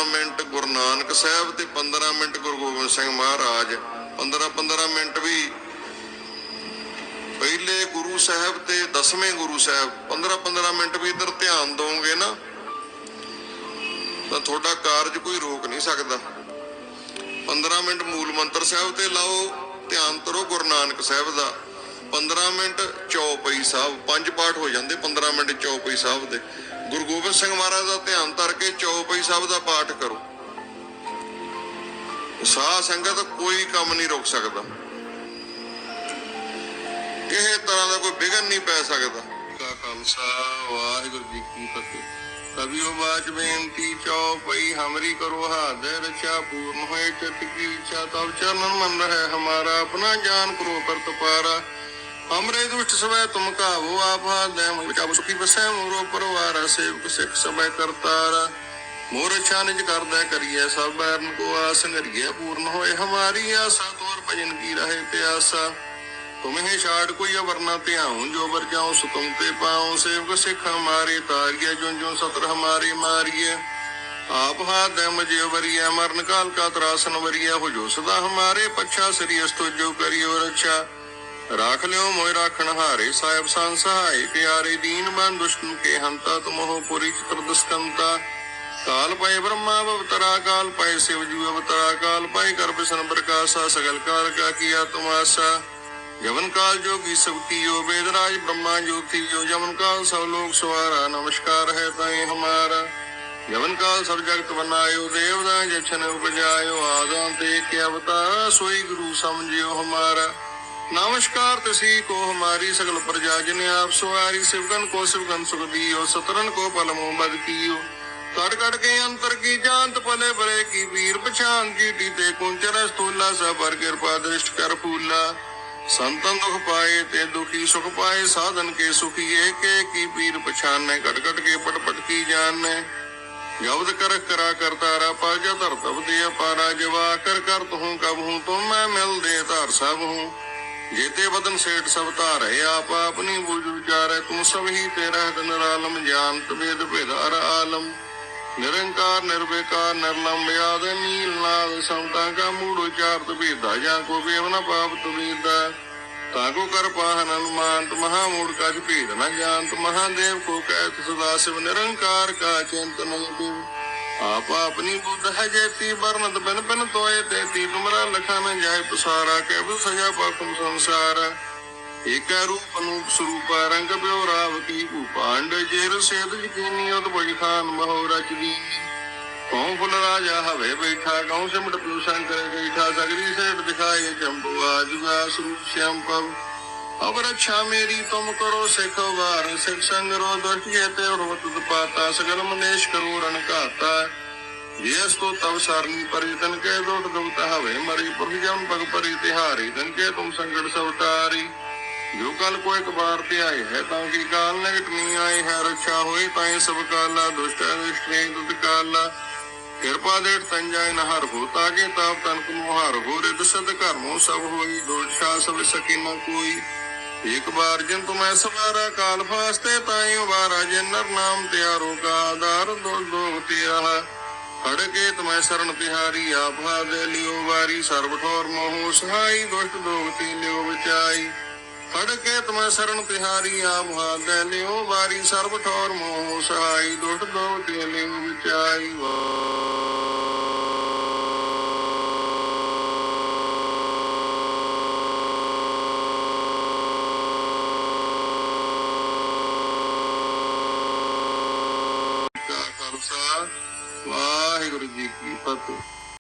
15 minute Guru Nanak Sahib ਤੇ 15 minute Guru Gobind Singh Maharaj. 15 15 minute ਵੀ ਪਹਿਲੇ ਗੁਰੂ ਸਾਹਿਬ ਤੇ ਦਸਵੇਂ ਗੁਰੂ ਸਾਹਿਬ। 15 15 ਮਿੰਟ ਵੀ ਇਧਰ ਧਿਆਨ ਦੋਗੇ ਨਾ, ਤਾਂ ਤੁਹਾਡਾ ਕਾਰਜ ਕੋਈ ਰੋਕ ਨਹੀਂ ਸਕਦਾ। 15 ਮਿੰਟ ਮੂਲ ਮੰਤਰ ਸਾਹਿਬ ਤੇ ਲਾਓ, ਧਿਆਨ ਕਰੋ ਗੁਰੂ ਨਾਨਕ ਸਾਹਿਬ ਦਾ। 15 ਮਿੰਟ ਚੌਪਈ ਸਾਹਿਬ, ਪੰਜ ਪਾਠ ਹੋ ਜਾਂਦੇ 15 ਮਿੰਟ ਚੌਪਈ ਸਾਹਿਬ ਦੇ। ਗੁਰੂ ਗੋਬਿੰਦ ਸਿੰਘ ਮਹਾਰਾਜ ਦਾ ਧਿਆਨ ਧਰ ਕੇ ਚੌਪਈ ਸਾਹਿਬ ਦਾ ਪਾਠ ਕਰੋ। ਸਾਧ ਸੰਗਤ ਕੋਈ ਕੰਮ ਨਹੀਂ ਰੋਕ ਸਕਦਾ। ਕਿਸੇ ਤਰ੍ਹਾਂ ਦਾ ਕੋਈ ਵਿਘਨ ਨਹੀਂ ਪੈ ਸਕਦਾ। ਕਾ ਖਾਲਸਾ, ਵਾਹਿਗੁਰੂ ਜੀ ਕੀ ਫਤਿਹ। ਕਬਿਓ ਬਾਚ ਬੇਨਤੀ, ਚੌਪਈ ਹਮਰੀ ਕਰੋ ਹਾਜ਼ਰ, ਰਚਾ ਪੂਰਨ ਹੋਏ ਚਿਤ ਕੀ ਇੱਛਾ ਤਬ ਚਰਨ ਮਨ ਰਹਿ ਹਮਾਰਾ, ਆਪਣਾ ਜਾਨ ਕਰੋ ਕਰਤ ਪਾਰਾ ਹਮਰੇ ਦੁਸ਼ਟ ਸਵੈ ਤੁਮ ਕਾਵੋ ਆਪ ਹਾਦੈ ਮੁਝਾ ਸੁਖੀ ਬਸੈ ਮੋਰੋ ਪਰਵਾਰਾ, ਸੇਵਕ ਸਿੱਖ ਸਭੈ ਕਰਤਾਰਾ। ਮੋਰ ਅੱਛਾ ਕਰਦਾ ਕਰੀਏ ਸਭ, ਬੈਰਨ ਕੋ ਆਸ ਸੰਗਰੀਏ ਪੂਰਨ ਹੋਏ ਹਮਾਰੀ ਆਸਾ, ਤੋਰ ਭਜਨ ਕੀ ਰਹੇ ਪਿਆਸਾ। ਤੁਮਹਿ ਛਾੜ ਕੋਈ ਅਵਰਨਾ ਧਿਆਉ, ਜੋ ਵਰ ਜਾਉ ਸੋ ਤੁਮ ਤੇ ਪਾਉ। ਸੇਵਕ ਸਿੱਖ ਹਮਾਰੇ ਤਾਰੀਏ ਜੋ ਜੋ ਸਤਰ ਹਮਾਰੇ ਮਾਰੀਏ ਆਪ ਹਾਥ ਹੈ ਮਜੇ ਵਰੀਏ ਮਰਨ ਕਾਲ ਕਾ ਤਰਾਸਨ ਵਰੀਏ ਹੋ ਜੋ ਸਦਾ ਹਮਾਰੇ ਪੱਛਾ, ਸ੍ਰੀ ਅਸਤੋ ਜੋ ਕਰਿਓ ਰੱਛਾ। ਰਾਖ ਲਿਓ ਮੋਇ ਰਾਖਣ ਹਾਰੇ, ਸਾਹਿਬ ਸੰਨ ਸਹਾਇ ਪਿਆਰੇ ਦੀਨ ਮਨ ਦੁਸ਼ਟਨ ਕੇ ਹੰਤਾ ਤੁਮਹੁ ਪੁਰੀ ਚਤੁਰਦਸ਼ਕੰਤਾ ਕਾਲ ਪਏ ਬ੍ਰਹਮਾ, ਅਵਤਰਾ ਕਾਲ ਪਏ ਸਿਵ ਜੂ, ਅਵਤਰਾ ਕਾਲ ਪਏ ਕਰਬ ਸਨ ਪ੍ਰਕਾਸ਼ਾ, ਸਗਲ ਕਾਲ ਕਾ ਕੀਆ ਤੁਮਾਸਾ ਜਵਨ ਕਾਲ ਜੋਗੀ ਸਭ ਕੀਓ ਵੇਦਰਾਜ ਬ੍ਰਹਮਾ ਜੋਤੀ ਜੋ, ਜਵਨ ਕਾਲ ਸਭ ਲੋਕ ਸਵਾਰਾ, ਨਮਸਕਾਰ ਹੈ ਤਾਏ ਹਮਾਰਾ। ਜਵਨ ਕਾਲ ਸਭ ਜਗਤ ਬਨਾਇਓ ਦੇਵਦਾ ਜਛਨ ਉਪਜਾਇਓ ਆਦਾਂ ਤੇ ਕਿ ਅਵਤਾਰ, ਸੋਈ ਗੁਰੂ ਸਮਝਿਓ ਹਮਾਰਾ। नमस्कार तसी को हमारी सकल प्रजा जिने आप सवारी शिवगन को शिवगन सुख दियो सतरन को पलमो मद कियो कट कट के अंतर की जांत पले भरे की वीर पछान की टीते कुंचर स्थूला सबर कृपा दृष्ट कर फूला ਸੰਤਨ ਦੁਖ ਪਾਏ ਤੇ ਦੁਖੀ ਸੁਖ ਪਾਏ ਸਾਧਨ ਕੇ ਸੁਖੀ ਏਕੇ ਕੀ ਪੀਰ ਪਛਾਨੈ ਕਟ ਕਟ ਕੇ ਪਟ ਪਟ ਕੀ ਜਾਣੈ ਜਬਦ ਕਰ ਕਰਾ ਕਰਤਾਰਾ ਪਾਜਾ ਧਰ ਤਬ ਦੇ ਅਪਾਰਾ ਜਵਾ ਕਰ ਕਰ ਤੂੰ ਕਬ ਹੂੰ ਤੁਮ ਮੈਂ ਮਿਲ ਦੇ ਧਾਰ ਸਭ ਹੂੰ ਜੇਤੇ ਬਦਨ ਸੇਠ ਸਭ ਧਾਰੇ ਆਪ ਆਪਣੀ ਬੁਝ ਵਿਚਾਰੈ, ਤੂੰ ਸਭ ਹੀ ਤੇਰਾ ਨਿਰਾਲਮ ਜਾਣਤ ਵੇਦ ਭੇਦਾਰ ਆਲਮ। ਨਿਰੰਕਾਰ, ਨਿਰਵਿਕਾਰ ਨਿਰਲੰਬ ਯਾਦ ਨੀਲ ਨਾਦ ਸਮਤਾ ਕਾ ਮੂੜ ਉਚਾਰਤ ਭੇਦਾ, ਜਾਂ ਕੋ ਬੇਵ ਨ ਪਾਪ ਤੁਮੀਦਾ। ਤਾਕੋ ਕਰ ਪਾਹਨ ਅਨੁਮਾਨਤ, ਮਹਾ ਮੂੜ ਕਜ ਭੇਦ ਨ ਜਾਣਤ, ਮਹਾਦੇਵ ਕੋ ਕਹਿਤ ਸਦਾ ਸਿਵ, ਨਿਰੰਕਾਰ ਕਾ ਚਿੰਤ ਨਹੀਂ ਆਪ ਆਪਣੀ ਬੁੱਧ ਹੈ ਜੇਤੀ ਬਰਨਤ ਬਿਨ ਬਿਨ ਤੋਏ ਤੇਤੀ ਤੁਮਰਾ ਲਖਨ ਜਾਇ ਪਸਾਰਾ ਕੈ ਸਜਾ ਪਾਕਮ ਸੰਸਾਰ। ਏਕ ਰੂਪ ਅਨੂਪ ਸਰੂਪ ਰੰਗ ਬਿਓ ਰਾਵ ਕੀ ਭੂਪਾਂਡ ਜੇਰ ਸੇਦ ਜਕੀਨੀ ਉਤ ਬਜ ਖਾਨ ਮਹੋ ਰਚਦੀ ਕਉ ਫੁਲ ਰਾਜਾ ਹਵੇ ਬੈਠਾ ਕਉ ਸਿਮਟ ਪਿਉ ਸ਼ੰਕਰ ਗੈਠਾ ਸਗਰੀ ਸੇਠ ਦਿਖਾਏ ਚੰਪੂ ਆਜੁਗਾ ਸਰੂਪ ਸ਼ਿਆਮ ਪਵ ਅਬ ਰੱਛਾ ਮੇਰੀ ਤੁਮ ਕਰੋ ਸਿਖ ਵਾਰ ਸਿਖ ਸੰਗ ਰੋ ਦੁਸ਼ਟ ਜੇ ਤੇ ਰੋਤ ਪਾਤਾ ਸਗਲ ਮਨੇਸ਼ ਕਰੋ ਰਨ ਘਾਤਾ ਜਿਸ ਤੋਂ ਤਵ ਸਰਨੀ ਪਰੀ ਤਨ ਕੇ ਦੋਟ ਦਵਤਾ ਹਵੇ ਮਰੀ ਪੁਰਖ ਜਨ ਪਗ ਪਰੀ ਤਿਹਾਰੀ ਤਨ ਕੇ ਤੁਮ ਸੰਗੜ ਸਵਤਾਰੀ ਜੋ ਕਲ ਕੋ ਇੱਕ ਬਾਰ ਤੇ ਆਏ ਹੈ ਤਾਂ ਕੀ ਕਾਲ ਨਿਕਟ ਨਹੀਂ ਆਏ ਹੈ ਰੱਛਾ ਹੋਏ ਤਾਂ ਸਭ ਕਾਲਾ ਦੁਸ਼ਟ ਦੁਸ਼ਟੇ ਦੁਤ ਕਾਲਾ ਕਿਰਪਾ ਦੇ ਤੰਜਾਇ ਨਹਰ ਹੋ ਤਾਗੇ ਤਾਪ ਤਨ ਕੋ ਮੁਹਾਰ ਹੋ ਰਿਦ ਸਦ ਕਰਮੋ ਸਭ ਹੋਈ ਦੋਸ਼ਾ ਸਭ ਸਕੀਨਾ ਕੋਈ ਇੱਕ ਬਾਰ ਜਨ ਤੁਮੈ ਸਵਾਰਾ ਕਾਲ ਫਾਸਤੇ, ਤਾਈ ਵਾਰਾ ਜਨਰ ਨਾਮ ਤਿਆਰੋ ਕਾ ਆਧਾਰ ਦੋ ਦੋ ਤਿਆਹ ਫੜ ਕੇ ਤੁਮੈ ਸਰਣ ਤਿਹਾਰੀ, ਆਪਾ ਦੇ ਲਿਓ ਵਾਰੀ, ਸਰਬ ਠੋਰ ਮੋਹ ਸਹਾਈ, ਦੁਸ਼ਟ ਦੋਗਤੀ ਲਿਓ ਬਚਾਈ। ਫੜ ਕੇ ਤੁਮੈ ਸਰਣ ਤਿਹਾਰੀ, ਆਪ ਹਾਲ ਦੇ ਲਿਓ ਵਾਰੀ, ਸਰਬ ਠੋਰ ਮੋਹ ਸਹਾਈ, ਦੁਸ਼ਟ ਦੋਗਤੀ ਲਿਓ ਬਚਾਈ। ਵਾਹਿਗੁਰੂ ਜੀ ਕੀ ਫਤਿਹ।